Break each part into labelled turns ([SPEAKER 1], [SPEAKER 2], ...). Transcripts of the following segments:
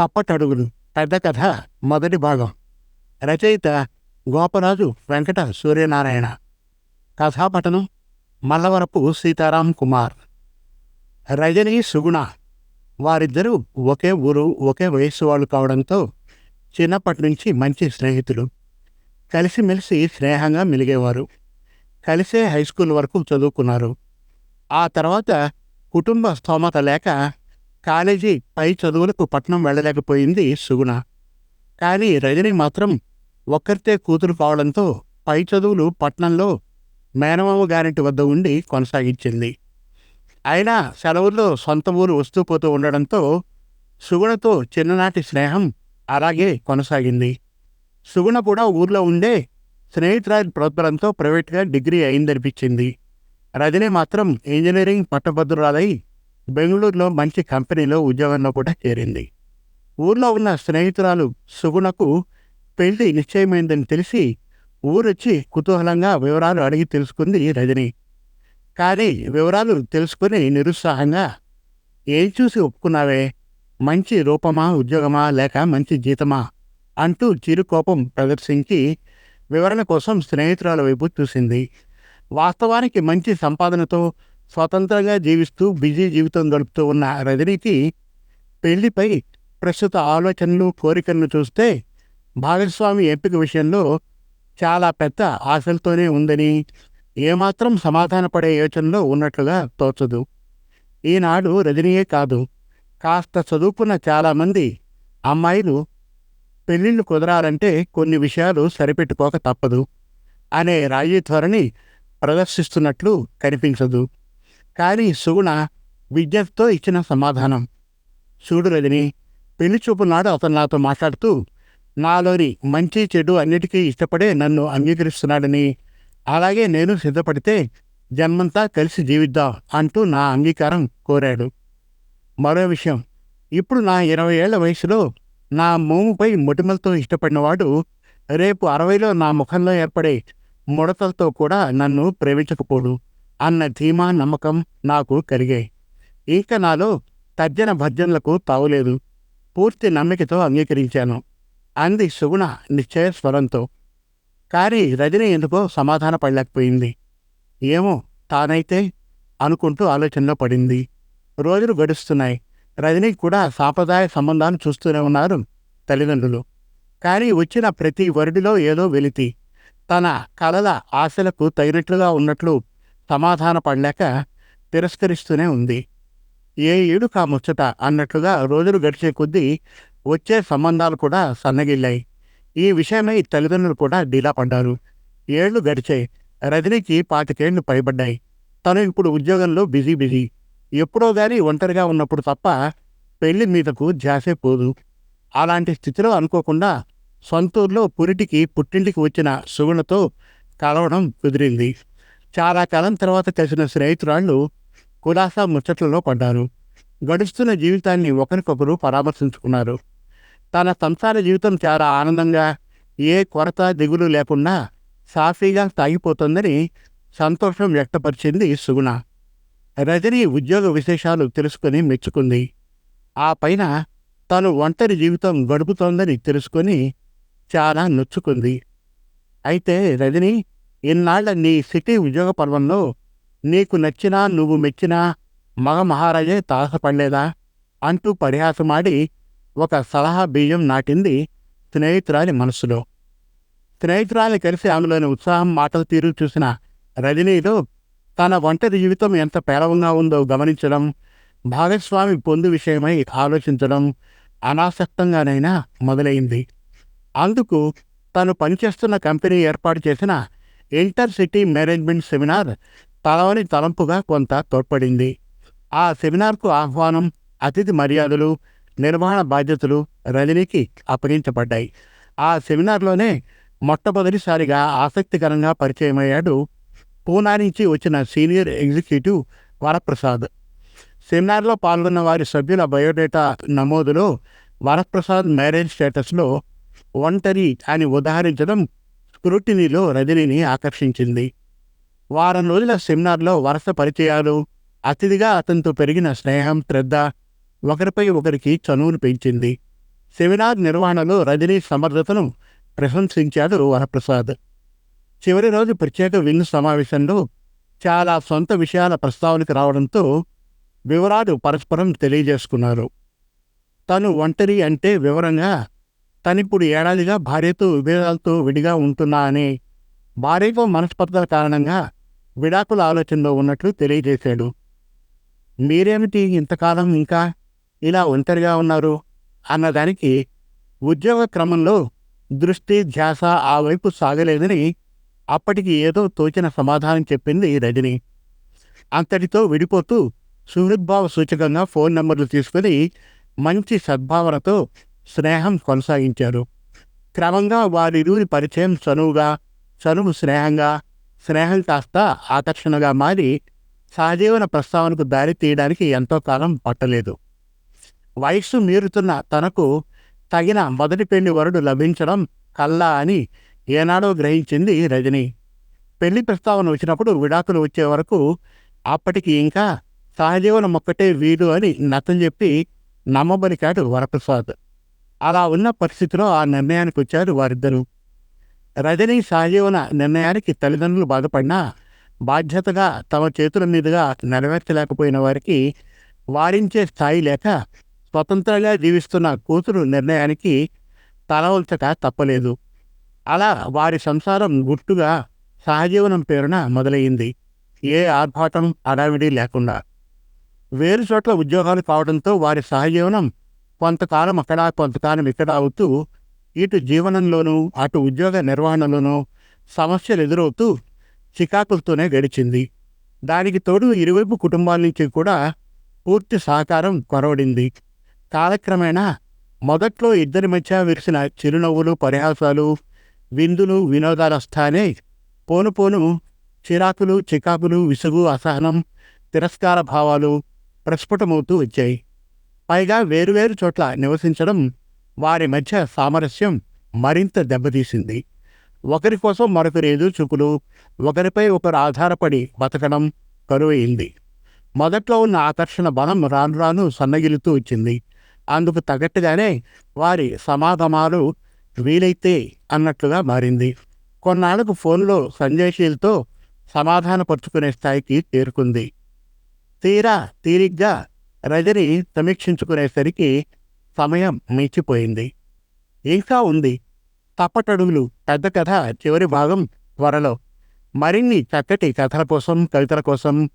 [SPEAKER 1] తప్పటడుగులు. పెద్ద కథ మొదటి భాగం. రచయిత గోపరాజు వెంకట సూర్యనారాయణ. కథాపటనం మల్లవరపు సీతారాం కుమార్. రజని సుగుణ. వారిద్దరూ ఒకే ఊరు ఒకే వయస్సు వాళ్ళు కావడంతో చిన్నప్పటి నుంచి మంచి స్నేహితులు. కలిసిమెలిసి స్నేహంగా మెలిగేవారు. కలిసే హై స్కూల్ వరకు చదువుకున్నారు. ఆ తర్వాత కుటుంబ స్తోమత లేక కాలేజీ పై చదువులకు పట్నం వెళ్ళలేకపోయింది సుగుణ. కానీ రజని మాత్రం ఒక్కరితే కూతురు కావడంతో పై చదువులు పట్నంలో మేనమామ గారింటి వద్ద ఉండి కొనసాగించింది. అయినా సెలవుల్లో సొంత ఊరు వస్తూ పోతూ ఉండడంతో సుగుణతో చిన్ననాటి స్నేహం అలాగే కొనసాగింది. సుగుణ కూడా ఊర్లో ఉండే స్నేహితురాలి ప్రోత్బలంతో ప్రైవేట్గా డిగ్రీ అయిందనిపించింది. రజని మాత్రం ఇంజనీరింగ్ పట్టభద్రురాలై బెంగళూరులో మంచి కంపెనీలో ఉద్యోగంలో కూడా చేరింది. ఊర్లో ఉన్న స్నేహితురాలు సుగుణకు పెళ్ళి నిశ్చయమైందని తెలిసి ఊరొచ్చి కుతూహలంగా వివరాలు అడిగి తెలుసుకుంది రజని. కానీ వివరాలు తెలుసుకుని నిరుత్సాహంగా ఏం చూసి ఒప్పుకున్నావే? మంచి రూపమా ఉద్యోగమా లేక మంచి జీతమా? అంటూ చిరుకోపం ప్రదర్శించి వివరణ కోసం స్నేహితురాల వైపు చూసింది. వాస్తవానికి మంచి సంపాదనతో స్వతంత్రంగా జీవిస్తూ బిజీ జీవితం గడుపుతూ ఉన్న రజనీకి పెళ్ళిపై ప్రస్తుత ఆలోచనలు కోరికలను చూస్తే భాగస్వామి ఎంపిక విషయంలో చాలా పెద్ద ఆశలతోనే ఉందని ఏమాత్రం సమాధానపడే యోచనలో ఉన్నట్లుగా తోచదు. ఈనాడు రజనీయే కాదు. కాస్త చదువుకున్న చాలామంది అమ్మాయిలు పెళ్ళిళ్ళు కుదరాలంటే కొన్ని విషయాలు సరిపెట్టుకోక తప్పదు అనే రాజీ ధోరణి ప్రదర్శిస్తున్నట్లు కనిపించదు. కానీ సుగుణ విజ్ఞతతో ఇచ్చిన సమాధానం. చూడు రజని పెళ్ళి చూపు నాడు అతను నాతో మాట్లాడుతూ నాలోని మంచి చెడు అన్నిటికీ ఇష్టపడే నన్ను అంగీకరిస్తున్నాడని. అలాగే నేను సిద్ధపడితే జన్మంతా కలిసి జీవిద్దాం అంటూ నా అంగీకారం కోరాడు. మరో విషయం ఇప్పుడు నా ఇరవై ఏళ్ళ వయసులో నా మోముపై మొటిమలతో ఇష్టపడినవాడు రేపు అరవైలో నా ముఖంలో ఏర్పడే ముడతలతో కూడా నన్ను ప్రేమించకపోడు. అన్న ధీమా నమ్మకం నాకు కలిగాయి ఇక నాలో తర్జన భర్జనలకు తావులేదు పూర్తి నమ్మికతో అంగీకరించాను. అంది సుగుణ నిశ్చయ స్వరంతో. కానీ రజని ఎందుకో సమాధాన పడలేకపోయింది. ఏమో తానైతే అనుకుంటూ ఆలోచనలో పడింది. రోజులు గడుస్తున్నాయి. రజనీ కూడా సాంప్రదాయ సంబంధాలు చూస్తూనే ఉన్నారు తల్లిదండ్రులు. కానీ వచ్చిన ప్రతి వరుడిలో ఏదో వెలితి. తన కలల ఆశలకు తగినట్లుగా ఉన్నట్లు సమాధాన పడలేక తిరస్కరిస్తూనే ఉంది. ఏ ఏడు కా ముచ్చట అన్నట్లుగా రోజులు గడిచే కొద్దీ వచ్చే సంబంధాలు కూడా సన్నగిల్లాయి. ఈ విషయమై తల్లిదండ్రులు కూడా డీలా పడ్డారు. ఏళ్ళు గడిచాయి రజనీకి పాతికేళ్ళు పైబడ్డాయి. తను ఇప్పుడు ఉద్యోగంలో బిజీ బిజీ. ఎప్పుడో గాని ఒంటరిగా ఉన్నప్పుడు తప్ప పెళ్ళి మీదకు ధ్యాసే పోదు. అలాంటి స్థితిలో అనుకోకుండా సొంతూరులో పురిటికి పుట్టింటికి వచ్చిన సుగుణతో కలవడం కుదిరింది. చాలా కాలం తర్వాత కలిసిన స్నేహితురాళ్ళు కులాసా ముచ్చట్లలో పడ్డారు. గడుస్తున్న జీవితాన్ని ఒకరికొకరు పరామర్శించుకున్నారు. తన సంసార జీవితం చాలా ఆనందంగా ఏ కొరత దిగులు లేకుండా సాఫీగా సాగిపోతుందని సంతోషం వ్యక్తపరిచింది సుగుణ. రజనీ ఉద్యోగ విశేషాలు తెలుసుకుని మెచ్చుకుంది. ఆ పైన తను ఒంటరి జీవితం గడుపుతోందని తెలుసుకొని చాలా నొచ్చుకుంది. అయితే రజనీ ఇన్నాళ్ళ నీ సిటీ ఉద్యోగ పర్వంలో నీకు నచ్చినా నువ్వు మెచ్చినా మగ మహారాజే తారసపడలేదా? అంటూ పరిహాసమాడి ఒక సలహా బీజం నాటింది స్నేహితురాలి మనసులో. స్నేహితురాలి కలిసి ఆమెలోని ఉత్సాహం మాటల తీరు చూసిన రజనీలో తన ఒంటరి జీవితం ఎంత పేలవంగా ఉందో గమనించడం భాగస్వామి పొందు విషయమై ఆలోచించడం అనాసక్తంగానైనా మొదలైంది. అందుకు తను పనిచేస్తున్న కంపెనీ ఏర్పాటు చేసిన ఇంటర్సిటీ మేనేజ్మెంట్ సెమినార్ తలవని తలంపుగా కొంత తోడ్పడింది. ఆ సెమినార్కు ఆహ్వానం అతిథి మర్యాదలు నిర్వహణ బాధ్యతలు రజనీకి అప్పగించబడ్డాయి. ఆ సెమినార్లోనే మొట్టమొదటిసారిగా ఆసక్తికరంగా పరిచయమయ్యాడు పూనా నుంచి వచ్చిన సీనియర్ ఎగ్జిక్యూటివ్ వరప్రసాద్. సెమినార్లో పాల్గొన్న వారి సభ్యుల బయోడేటా నమోదులో వరప్రసాద్ మ్యారేజ్ స్టేటస్లో ఒంటరి అని ఉదాహరించడం స్క్రూటినీలో రజనీని ఆకర్షించింది. వారం రోజుల సెమినార్లో వరుస పరిచయాలు అతిథిగా అతనితో పెరిగిన స్నేహం శ్రద్ధ ఒకరిపై ఒకరికి చనువును పెంచింది. సెమినార్ నిర్వహణలో రజనీ సమర్థతను ప్రశంసించాడు వరప్రసాద్. చివరి రోజు ప్రత్యేక విందు సమావేశంలో చాలా సొంత విషయాల ప్రస్తావనకు రావడంతో వివరాలు పరస్పరం తెలియజేసుకున్నారు. తను ఒంటరి అంటే వివరంగా తనిప్పుడు ఏడాదిగా భార్యతో విభేదాలతో విడిగా ఉంటున్నా అని భార్యతో మనస్పర్ధల కారణంగా విడాకుల ఆలోచనలో ఉన్నట్లు తెలియజేశాడు. మీరేమిటి ఇంతకాలం ఇంకా ఇలా ఒంటరిగా ఉన్నారు? అన్నదానికి ఉద్యోగ క్రమంలో దృష్టి ధ్యాస ఆ వైపు సాగలేదని అప్పటికి ఏదో తోచిన సమాధానం చెప్పింది రజని. అంతటితో విడిపోతూ సుహృద్భావ సూచకంగా ఫోన్ నంబర్లు తీసుకుని మంచి సద్భావనతో స్నేహం కొనసాగించారు క్రమంగా వారిరువురి పరిచయం చనువుగా చనువు స్నేహంగా స్నేహం కాస్త ఆకర్షణగా మారి సహజీవన ప్రస్తావనకు దారి తీయడానికి ఎంతో కాలం పట్టలేదు. వయస్సు మీరుతున్న తనకు తగిన మొదటి పెళ్ళి వరుడు లభించడం కల్లా అని ఏనాడో గ్రహించింది రజని. పెళ్ళి ప్రస్తావన వచ్చినప్పుడు విడాకులు వచ్చే వరకు అప్పటికి ఇంకా సహజీవనం ఒక్కటే వీలు అని నచ్చం చెప్పి నమ్మబలికాడు వరప్రసాద్. అలా ఉన్న పరిస్థితిలో ఆ నిర్ణయానికి వచ్చారు వారిద్దరూ. రజని సహజీవన నిర్ణయానికి తల్లిదండ్రులు బాధపడినా బాధ్యతగా తమ చేతుల మీదుగా నెరవేర్చలేకపోయిన వారికి వారించే స్థాయి లేక స్వతంత్రంగా జీవిస్తున్న కూతురు నిర్ణయానికి తల ఉంచక తప్పలేదు. అలా వారి సంసారం గుట్టుగా సహజీవనం పేరున మొదలయ్యింది. ఏ ఆర్భాటం అడావిడి లేకుండా. వేరు చోట్ల ఉద్యోగాలు కావడంతో వారి సహజీవనం కొంతకాలం అక్కడ కొంతకాలం ఇక్కడ అవుతూ ఇటు జీవనంలోనూ అటు ఉద్యోగ నిర్వహణలోనూ సమస్యలు ఎదురవుతూ చికాకులతోనే గడిచింది. దానికి తోడు ఇరువైపు కుటుంబాల నుంచి కూడా పూర్తి సహకారం కొరవడింది. కాలక్రమేణా మొదట్లో ఇద్దరి మధ్య విరిసిన చిరునవ్వులు పరిహాసాలు విందులు వినోదాల స్థానే పోను పోను చిరాకులు చికాకులు విసుగు అసహనం తిరస్కార భావాలు ప్రస్ఫుటమవుతూ వచ్చాయి. పైగా వేరువేరు చోట్ల నివసించడం వారి మధ్య సామరస్యం మరింత దెబ్బతీసింది. ఒకరి కోసం మరొకరి ఎదురు చూపులు ఒకరిపై ఒకరు ఆధారపడి బతకడం కరువయింది మొదట్లో ఉన్న ఆకర్షణ బలం రాను రాను సన్నగిలుతూ వచ్చింది. అందుకు తగ్గట్టుగానే వారి సమాగమాలు వీలైతే అన్నట్లుగా మారింది. కొన్నాళ్ళకు ఫోన్లో సంజయశీల్తో సమాధానపరుచుకునే స్థాయికి చేరుకుంది. తీరా తీరిగ్గా రజని సమీక్షించుకునేసరికి సమయం మించిపోయింది. ఇంకా ఉంది. తప్పటడుగులు పెద్ద కథ చివరి భాగం త్వరలో. మరిన్ని చక్కటి కథల కోసం కవితల కోసం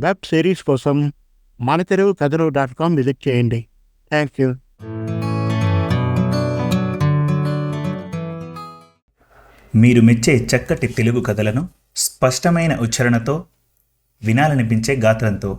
[SPEAKER 1] వెబ్ సిరీస్ కోసం మన తెలుగు కథలు డాట్ కామ్ విజిట్ చేయండి. Thank you.
[SPEAKER 2] మీరు మెచ్చే చక్కటి తెలుగు కథలను స్పష్టమైన ఉచ్చారణతో వినాలనిపించే గాత్రంతో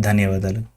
[SPEAKER 2] ధన్యవాదాలు.